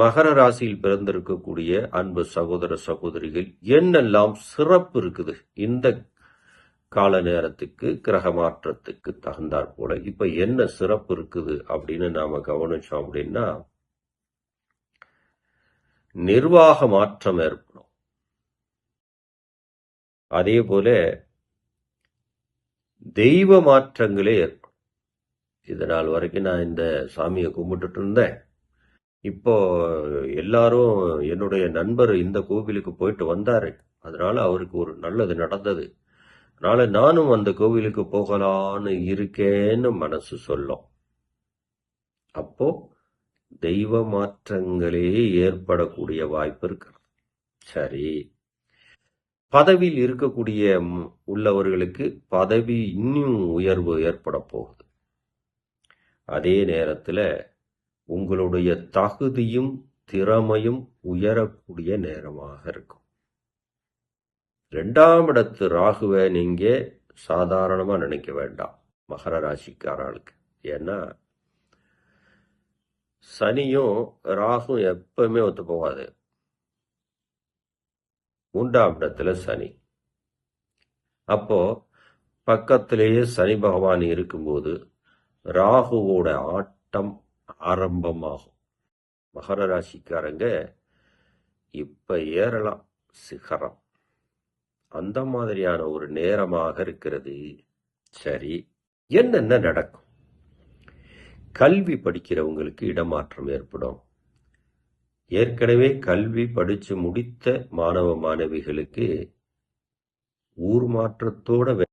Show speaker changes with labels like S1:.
S1: மகர ராசியில் பிறந்திருக்கக்கூடிய அன்பு சகோதர சகோதரிகள் என்னெல்லாம் சிறப்பு இருக்குது? இந்த கால நேரத்துக்கு கிரக மாற்றத்துக்கு தகுந்தாற் போல இப்ப என்ன சிறப்பு இருக்குது அப்படின்னு நாம கவனிச்சோம் அப்படின்னா நிர்வாக மாற்றம் ஏற்படும். அதே போல தெய்வ மாற்றங்களே ஏற்படும். இது நாள் வரைக்கும் நான் இந்த சாமியை கும்பிட்டுட்டு இருந்தேன். இப்போ எல்லாரும் என்னுடைய நண்பர் இந்த கோவிலுக்கு போயிட்டு வந்தாரு. அதனால அவருக்கு ஒரு நல்லது நடந்தது. அதனால நானும் அந்த கோவிலுக்கு போகலான்னு இருக்கேன்னு மனசு சொல்லும். அப்போ தெய்வ மாற்றங்களே ஏற்படக்கூடிய வாய்ப்பு இருக்கிறது. சரி. பதவியில் இருக்கக்கூடிய உள்ளவர்களுக்கு பதவி இன்னும் உயர்வு ஏற்பட போகுது. அதே நேரத்துல உங்களுடைய தகுதியும் திறமையும் உயரக்கூடிய நேரமாக இருக்கும். ரெண்டாம் இடத்து ராகுவை நீங்க சாதாரணமாக நினைக்க வேண்டாம் மகர ராசிக்காரர்களுக்கு. ஏன்னா சனியும் ராகும் எப்பவுமே ஒத்து போகாது. மூன்றாம் இடத்துல சனி. அப்போ பக்கத்திலேயே சனி பகவான் இருக்கும்போது ராகுவோட ஆட்டம் ஆரம்பமாகும். மகர ராசிக்காரங்க இப்ப ஏறலாம் சிகரம். அந்த மாதிரியான ஒரு நேரமாக இருக்கிறது. சரி என்னென்ன நடக்கும்? கல்வி படிக்கிறவங்களுக்கு இடமாற்றம் ஏற்படும். ஏற்கனவே கல்வி படிச்சு முடித்த மாணவ மாணவிகளுக்கு ஊர் மாற்றத்தோட